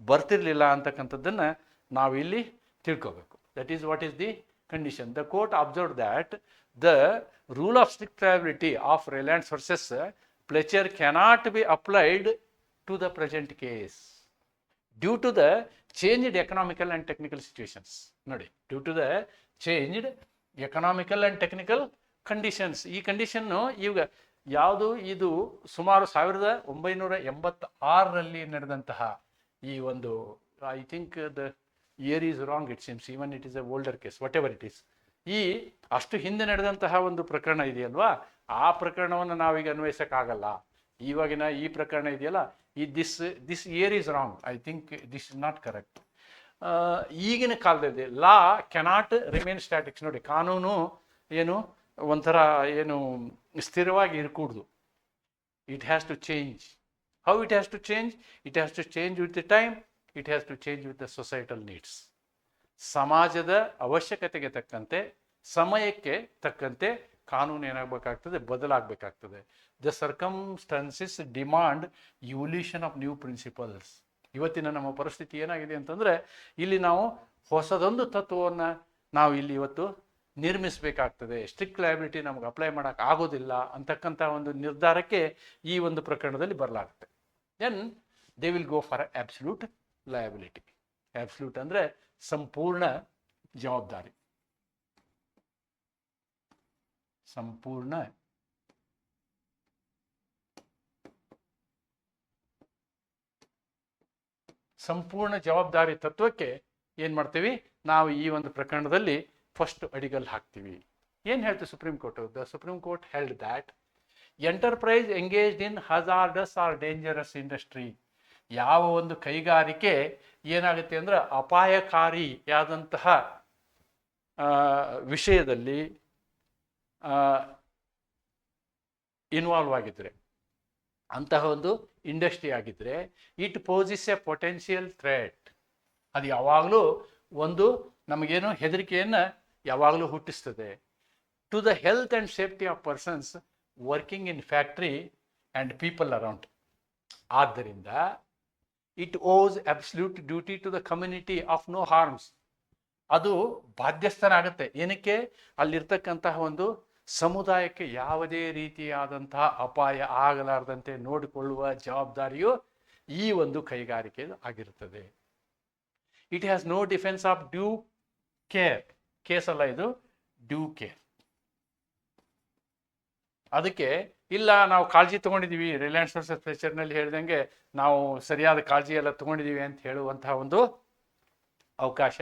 ಬರ್ತಿರ್ಲಿಲ್ಲ ಅಂತಕ್ಕಂಥದ್ದನ್ನು ನಾವಿಲ್ಲಿ ತಿಳ್ಕೋಬೇಕು. That is what is the condition the court observe that the rule of strict liability of Reliance versus pleasure cannot be applied to the present case due to the changed economical and technical situations. ನೋಡಿ due to the changed economical and technical conditions ಈ condition ಈಗ ಯಾವುದು ಇದು ಸುಮಾರು ಸಾವಿರದ ಒಂಬೈನೂರ ಎಂಬತ್ತಾರರಲ್ಲಿ ನಡೆದಂತಹ ಈ ಒಂದು I think the year is wrong it seems even it is a older case whatever it is ಈ ಅಷ್ಟು ಹಿಂದೆ ನಡೆದಂತಹ ಒಂದು ಪ್ರಕರಣ ಇದೆಯಲ್ವಾ? ಆ ಪ್ರಕರಣವನ್ನು ನಾವೀಗ ಅನ್ವಯಿಸೋಕ್ಕಾಗಲ್ಲ. ಇವಾಗಿನ ಈ ಪ್ರಕರಣ ಇದೆಯಲ್ಲ? ಈ this this year is wrong I think this is not correct ಈಗಿನ ಕಾಲದಲ್ಲಿ ಲಾ ಕೆನಾಟ್ ರಿಮೇನ್ ಸ್ಟ್ಯಾಟಿಕ್ಸ್ ನೋಡಿ, ಕಾನೂನು ಏನು ಒಂಥರ ಏನು ಸ್ಥಿರವಾಗಿ ಇರಕೂಡ್ದು. It has to change how it has to change it has to change with the time it has to change with the societal needs ಸಮಾಜದ ಅವಶ್ಯಕತೆಗೆ ತಕ್ಕಂತೆ, ಸಮಯಕ್ಕೆ ತಕ್ಕಂತೆ ಕಾನೂನು ಏನಾಗಬೇಕಾಗ್ತದೆ, ಬದಲಾಗಬೇಕಾಗ್ತದೆ. The circumstances demand evolution of new principles ಇವತ್ತಿನ ನಮ್ಮ ಪರಿಸ್ಥಿತಿ ಏನಾಗಿದೆ ಅಂತಂದರೆ, ಇಲ್ಲಿ ನಾವು ಹೊಸದೊಂದು ತತ್ವವನ್ನು ನಾವು ಇಲ್ಲಿ ಇವತ್ತು ನಿರ್ಮಿಸಬೇಕಾಗ್ತದೆ. ಸ್ಟ್ರಿಕ್ಟ್ ಲಯಬಿಲಿಟಿ ನಮಗೆ ಅಪ್ಲೈ ಮಾಡೋಕೆ ಆಗೋದಿಲ್ಲ ಅಂತಕ್ಕಂಥ ಒಂದು ನಿರ್ಧಾರಕ್ಕೆ ಈ ಒಂದು ಪ್ರಕರಣದಲ್ಲಿ ಬರಲಾಗುತ್ತೆ. Then they will go for absolute liability absolute ಅಂದರೆ ಸಂಪೂರ್ಣ ಜವಾಬ್ದಾರಿ. ಸಂಪೂರ್ಣ ಸಂಪೂರ್ಣ ಜವಾಬ್ದಾರಿ ತತ್ವಕ್ಕೆ ಏನು ಮಾಡ್ತೀವಿ? ನಾವು ಈ ಒಂದು ಪ್ರಕರಣದಲ್ಲಿ ಫಸ್ಟ್ ಅಡಿಗಲ್ ಹಾಕ್ತೀವಿ. ಏನು ಹೇಳ್ತೀವಿ supreme court the supreme court held that enterprise engaged in hazardous or dangerous industry ಯಾವ ಒಂದು ಕೈಗಾರಿಕೆ ಏನಾಗುತ್ತೆ ಅಂದರೆ ಅಪಾಯಕಾರಿಯಾದಂತಹ ವಿಷಯದಲ್ಲಿ ಇನ್ವಾಲ್ವ್ ಆಗಿದ್ರೆ, ಅಂತಹ ಒಂದು ಇಂಡಸ್ಟ್ರಿ ಆಗಿದ್ರೆ it poses a potential threat ಅದು ಯಾವಾಗಲೂ ಒಂದು ನಮಗೇನು ಹೆದರಿಕೆಯನ್ನು ಯಾವಾಗಲೂ ಹುಟ್ಟಿಸ್ತದೆ. To the health and safety of persons working in factory and people around ಆದ್ದರಿಂದ it owes absolute duty to the community of no harms ಅದು ಬಾಧ್ಯಸ್ಥನಾಗುತ್ತೆ. ಏನಕ್ಕೆ? ಅಲ್ಲಿರ್ತಕ್ಕಂತಹ ಒಂದು ಸಮುದಾಯಕ್ಕೆ ಯಾವುದೇ ರೀತಿಯಾದಂತಹ ಅಪಾಯ ಆಗಲಾರದಂತೆ ನೋಡಿಕೊಳ್ಳುವ ಜವಾಬ್ದಾರಿಯು ಈ ಒಂದು ಕೈಗಾರಿಕೆ ಆಗಿರುತ್ತದೆ. It has no defence of due care case ಅಲ್ಲ ಇದು ಡ್ಯೂ ಕೇರ್ ಅದಕ್ಕೆ ಇಲ್ಲ, ನಾವು ಕಾಳಜಿ ತೊಗೊಂಡಿದ್ದೀವಿ ರಿಲಯನ್ಸ್ ವರ್ಸಸ್ ಹೇಳ್ದಂಗೆ ನಾವು ಸರಿಯಾದ ಕಾಳಜಿ ಎಲ್ಲ ತಗೊಂಡಿದ್ದೀವಿ ಅಂತ ಹೇಳುವಂತಹ ಒಂದು ಅವಕಾಶ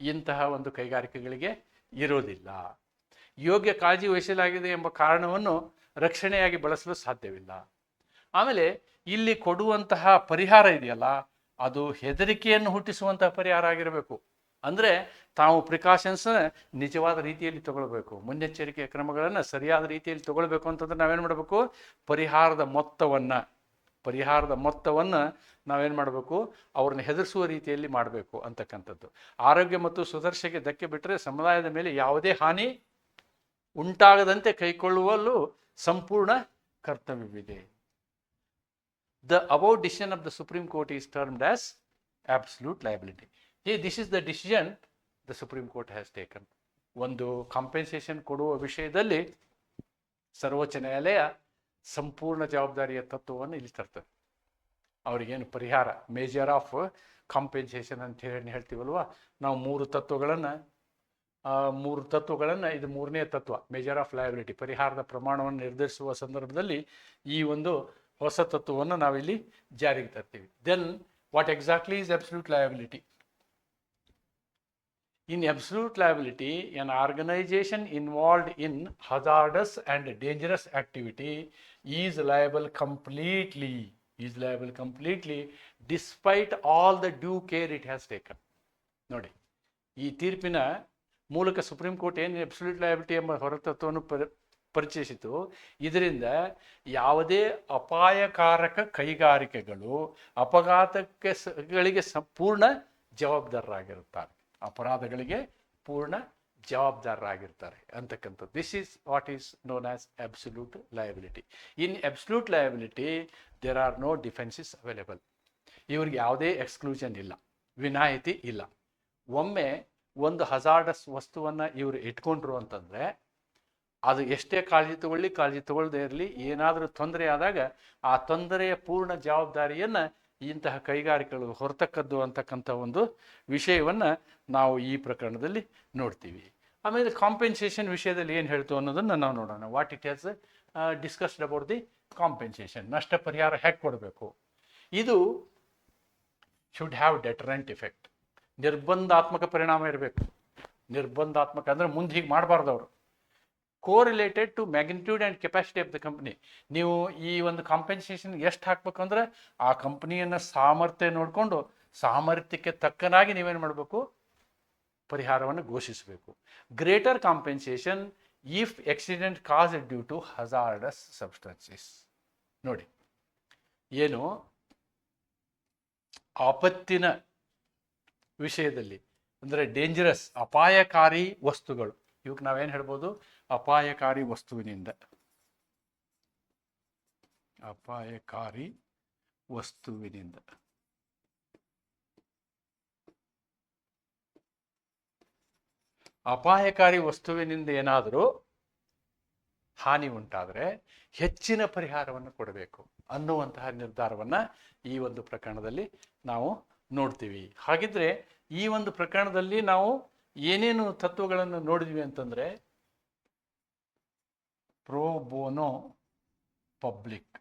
ಇಂತಹ ಒಂದು ಕೈಗಾರಿಕೆಗಳಿಗೆ ಇರೋದಿಲ್ಲ. ಯೋಗ್ಯ ಕಾಳಜಿ ವಹಿಸಲಾಗಿದೆ ಎಂಬ ಕಾರಣವನ್ನು ರಕ್ಷಣೆಯಾಗಿ ಬಳಸಲು ಸಾಧ್ಯವಿಲ್ಲ. ಆಮೇಲೆ ಇಲ್ಲಿ ಕೊಡುವಂತಹ ಪರಿಹಾರ ಇದೆಯಲ್ಲ, ಅದು ಹೆದರಿಕೆಯನ್ನು ಹುಟ್ಟಿಸುವಂತಹ ಪರಿಹಾರ ಆಗಿರಬೇಕು. ಅಂದರೆ ತಾವು ಪ್ರಿಕಾಷನ್ಸ್ ನಿಜವಾದ ರೀತಿಯಲ್ಲಿ ತಗೊಳ್ಬೇಕು. ಮುನ್ನೆಚ್ಚರಿಕೆ ಕ್ರಮಗಳನ್ನು ಸರಿಯಾದ ರೀತಿಯಲ್ಲಿ ತಗೊಳ್ಬೇಕು ಅಂತಂದ್ರೆ ನಾವೇನು ಮಾಡಬೇಕು? ಪರಿಹಾರದ ಮೊತ್ತವನ್ನು ಪರಿಹಾರದ ಮೊತ್ತವನ್ನು ನಾವೇನು ಮಾಡಬೇಕು? ಅವ್ರನ್ನ ಹೆದರಿಸುವ ರೀತಿಯಲ್ಲಿ ಮಾಡಬೇಕು ಅಂತಕ್ಕಂಥದ್ದು. ಆರೋಗ್ಯ ಮತ್ತು ಸುದರ್ಶೆಗೆ ಧಕ್ಕೆ ಬಿಟ್ಟರೆ ಸಮುದಾಯದ ಮೇಲೆ ಯಾವುದೇ ಹಾನಿ ಉಂಟಾಗದಂತೆ ಕೈಗೊಳ್ಳುವಲ್ಲೂ ಸಂಪೂರ್ಣ ಕರ್ತವ್ಯವಿದೆ. The about decision of the supreme court is termed as absolute liability. Hey, this is the decision the supreme court has taken ಒಂದು ಕಾಂಪೆನ್ಸೇಷನ್ ಕೊಡುವ ವಿಷಯದಲ್ಲಿ ಸರ್ವೋಚ್ಚ ನ್ಯಾಯಾಲಯ ಸಂಪೂರ್ಣ ಜವಾಬ್ದಾರಿಯ ತತ್ವವನ್ನು ಇಲ್ಲಿ ತರ್ತದೆ. ಅವರಿಗೇನು ಪರಿಹಾರ ಮೇಜರ್ ಆಫ್ ಕಾಂಪೆನ್ಸೇಷನ್ ಅಂತ ಹೇಳಿ ಹೇಳ್ತೀವಲ್ವ? ನಾವು ಮೂರು ತತ್ವಗಳನ್ನು ಮೂರು ತತ್ವಗಳನ್ನು ಇದು ಮೂರನೇ ತತ್ವ ಮೇಜರ್ ಆಫ್ ಲಯಬಿಲಿಟಿ ಪರಿಹಾರದ ಪ್ರಮಾಣವನ್ನು ನಿರ್ಧರಿಸುವ ಸಂದರ್ಭದಲ್ಲಿ ಈ ಒಂದು ಹೊಸ ತತ್ವವನ್ನು ನಾವಿಲ್ಲಿ ಜಾರಿಗೆ ತರ್ತೀವಿ. Then what exactly is absolute liability in absolute liability, an organisation involved in hazardous and dangerous activity is liable completely, is liable completely despite all the due care it has taken. ನೋಡಿ, ಈ ತೀರ್ಪಿನ ಮೂಲಕ supreme court ಏನು absolute liability ಎಂಬ ಹೊರತತ್ವವನ್ನು ಪರಿ, ಪರಿಚಯಿಸಿತು. ಇದರಿಂದ ಯಾವುದೇ ಅಪಾಯಕಾರಕ ಕೈಗಾರಿಕೆಗಳು ಅಪಘಾತಕ್ಕೆ ಸ, ಗಳಿಗೆ ಸಂಪೂರ್ಣ ಜವಾಬ್ದಾರರಾಗಿರುತ್ತಾರೆ. ಅಪರಾಧಗಳಿಗೆ ಪೂರ್ಣ ಜವಾಬ್ದಾರರಾಗಿರ್ತಾರೆ. ಅಂತಕ್ಕಂಥದ್ದು. This is what is known as absolute liability in absolute liability there are no defences available ಇವ್ರಿಗೆ ಯಾವುದೇ ಎಕ್ಸ್ಕ್ಲೂಷನ್ ಇಲ್ಲ. ವಿನಾಯಿತಿ ಇಲ್ಲ. ಒಮ್ಮೆ ಒಂದು ಹಜಾರ್ಡಸ್ ವಸ್ತುವನ್ನು ಇವರು ಇಟ್ಕೊಂಡ್ರು ಅಂತಂದರೆ, ಅದು ಎಷ್ಟೇ ಕಾಳಜಿ ತಗೊಳ್ಳಿ, ಕಾಳಜಿ ತಗೊಳ್ಳದೇ ಇರಲಿ, ಏನಾದರೂ ತೊಂದರೆ ಆದಾಗ ಆ ತೊಂದರೆಯ ಪೂರ್ಣ ಜವಾಬ್ದಾರಿಯನ್ನು ಇಂತಹ ಕೈಗಾರಿಕೆಗಳು ಹೊರತಕ್ಕದ್ದು ಅಂತಕ್ಕಂಥ ಒಂದು ವಿಷಯವನ್ನು ನಾವು ಈ ಪ್ರಕರಣದಲ್ಲಿ ನೋಡ್ತೀವಿ. ಆಮೇಲೆ ಕಾಂಪೆನ್ಸೇಷನ್ ವಿಷಯದಲ್ಲಿ ಏನು ಹೇಳ್ತು ಅನ್ನೋದನ್ನು ನಾವು ನೋಡೋಣ. What it has discussed about the compensation ನಷ್ಟ ಪರಿಹಾರ ಹೇಗೆ ಕೊಡಬೇಕು? ಇದು ಶುಡ್ ಹ್ಯಾವ್ ಡೆಟರೆಂಟ್ ಇಫೆಕ್ಟ್ ನಿರ್ಬಂಧಾತ್ಮಕ ಪರಿಣಾಮ ಇರಬೇಕು. ನಿರ್ಬಂಧಾತ್ಮಕ ಅಂದರೆ ಮುಂದೆ ಹೀಗೆ ಮಾಡಬಾರ್ದು ಅವರು. Correlated to magnitude and capacity of the company ನೀವು ಈ ಒಂದು ಕಾಂಪೆನ್ಸೇಷನ್ ಎಷ್ಟು ಹಾಕ್ಬೇಕು ಅಂದರೆ ಆ ಕಂಪ್ನಿಯನ್ನು ಸಾಮರ್ಥ್ಯ ನೋಡಿಕೊಂಡು ಸಾಮರ್ಥ್ಯಕ್ಕೆ ತಕ್ಕನಾಗಿ ನೀವೇನು ಮಾಡಬೇಕು? ಪರಿಹಾರವನ್ನು ಘೋಷಿಸಬೇಕು. Greater compensation if accident cause due to hazardous substances ನೋಡಿ, ಏನು? ಆಪತ್ತಿನ ವಿಷಯದಲ್ಲಿ, ಅಂದರೆ ಡೇಂಜರಸ್ ಅಪಾಯಕಾರಿ ವಸ್ತುಗಳು. ಇವಕ್ಕೆ ನಾವೇನು ಹೇಳ್ಬೋದು? ಅಪಾಯಕಾರಿ ವಸ್ತುವಿನಿಂದ. ಅಪಾಯಕಾರಿ ವಸ್ತುವಿನಿಂದ. ಅಪಾಯಕಾರಿ ವಸ್ತುವಿನಿಂದ ಏನಾದರೂ ಹಾನಿ ಉಂಟಾದರೆ ಹೆಚ್ಚಿನ ಪರಿಹಾರವನ್ನು ಕೊಡಬೇಕು ಅನ್ನುವಂತಹ ನಿರ್ಧಾರವನ್ನು ಈ ಒಂದು ಪ್ರಕರಣದಲ್ಲಿ ನಾವು ನೋಡ್ತೀವಿ. ಹಾಗಿದ್ರೆ ಈ ಒಂದು ಪ್ರಕರಣದಲ್ಲಿ ನಾವು ಏನೇನು ತತ್ವಗಳನ್ನು ನೋಡಿದ್ವಿ ಅಂತಂದರೆ ಪ್ರೋ ಬೋನೋ ಪಬ್ಲಿಕ್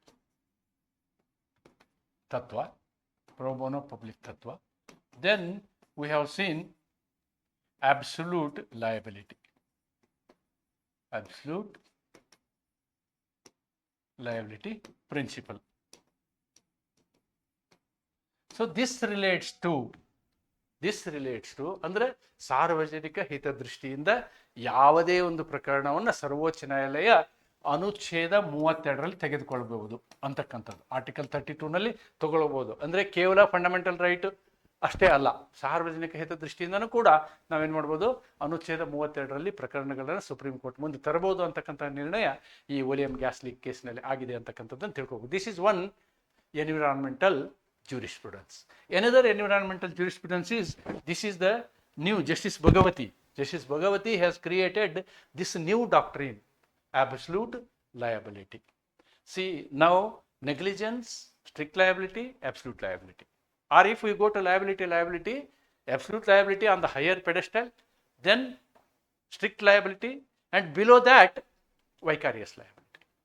ತತ್ವ ಪ್ರೋ ಬೋನೋ ಪಬ್ಲಿಕ್ ತತ್ವ then we have seen absolute liability. Absolute liability principle. So this relates to this relates to ಅಂದರೆ ಸಾರ್ವಜನಿಕ ಹಿತದೃಷ್ಟಿಯಿಂದ ಯಾವುದೇ ಒಂದು ಪ್ರಕರಣವನ್ನು ಸರ್ವೋಚ್ಚ ನ್ಯಾಯಾಲಯ ಅನುಚ್ಛೇದ ಮೂವತ್ತೆರಡರಲ್ಲಿ ತೆಗೆದುಕೊಳ್ಳಬಹುದು ಅಂತಕ್ಕಂಥದ್ದು. ಆರ್ಟಿಕಲ್ ತರ್ಟಿ ಟೂನಲ್ಲಿ ತಗೊಳ್ಬೋದು ಅಂದರೆ ಕೇವಲ ಫಂಡಮೆಂಟಲ್ ರೈಟ್ ಅಷ್ಟೇ ಅಲ್ಲ, ಸಾರ್ವಜನಿಕ ಹಿತದೃಷ್ಟಿಯಿಂದನೂ ಕೂಡ ನಾವೇನು ಮಾಡ್ಬೋದು? ಅನುಚ್ಛೇದ ಮೂವತ್ತೆರಡರಲ್ಲಿ ಪ್ರಕರಣಗಳನ್ನು ಸುಪ್ರೀಂ ಕೋರ್ಟ್ ಮುಂದೆ ತರಬಹುದು ಅಂತಕ್ಕಂಥ ನಿರ್ಣಯ ಈ ಒಲಿಯಂ ಗ್ಯಾಸ್ ಲೀಕ್ ಕೇಸ್ನಲ್ಲಿ ಆಗಿದೆ ಅಂತಕ್ಕಂಥದ್ದನ್ನು ತಿಳ್ಕೊಬೋದು this is one environmental jurisprudence. Another environmental jurisprudence is this is the new justice Bhagwati justice Bhagwati has created this new doctrine. Absolute liability. See, now negligence, strict liability, absolute liability. Or if we go to liability, liability, absolute liability on the higher pedestal, then strict liability, and below that, vicarious liability.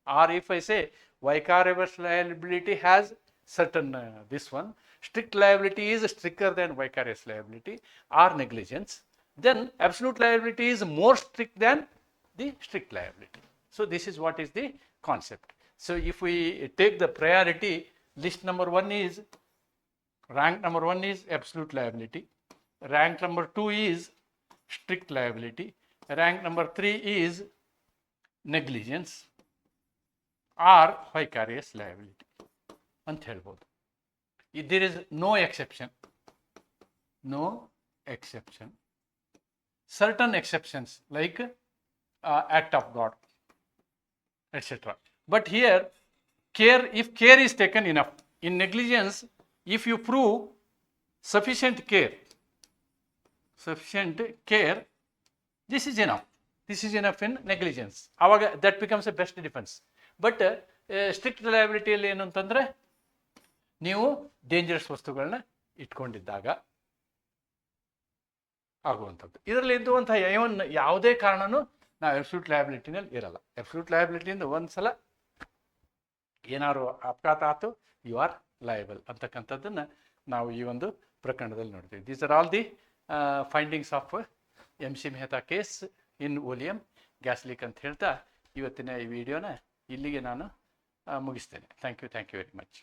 Or if I say vicarious liability has certain uh, this one, strict liability is stricter than vicarious liability or negligence, then absolute liability is more strict than the strict liability. So this is what is the concept. So if we take the priority, list number one is rank number one is absolute liability, rank number two is strict liability, rank number three is negligence or vicarious liability ಅಂತ ಹೇಳ್ಬೋದು there is no exception no exception certain exceptions like uh, act of God, etc. But here, care if care is taken enough in negligence, if you prove sufficient care, sufficient care, this is enough. This is enough in negligence. ಆವಾಗ that becomes a best defense. But uh, strict ಲಯಬಿಲಿಟಿಯಲ್ಲಿ ಏನು ಅಂತಂದ್ರೆ ನೀವು dangerous ವಸ್ತುಗಳನ್ನ ಇಟ್ಕೊಂಡಿದ್ದಾಗ ಆಗುವಂಥದ್ದು ಇದರಲ್ಲಿ ಇದ್ದುವಂತಹ ಇವನ್ ಯಾವುದೇ ಕಾರಣನೂ ನಾವು absolute ಲಯಬಿಲಿಟಿನಲ್ಲಿ ಇರಲ್ಲ. ಎಬ್ಸಲ್ಯೂಟ್ ಲಯಬಿಲಿಟಿಯಿಂದ ಒಂದ್ಸಲ ಏನಾದ್ರು ಅಪಘಾತ ಆಯ್ತು ಯು ಆರ್ ಲಯಬಲ್ ಅಂತಕ್ಕಂಥದ್ದನ್ನು ನಾವು ಈ ಒಂದು ಪ್ರಕರಣದಲ್ಲಿ ನೋಡ್ತೀವಿ. These are all the findings of M C Mehta case in oleum gas leak ಅಂತ ಹೇಳ್ತಾ ಇವತ್ತಿನ ಈ ವಿಡಿಯೋನ ಇಲ್ಲಿಗೆ ನಾನು ಮುಗಿಸ್ತೇನೆ. Thank you thank you very much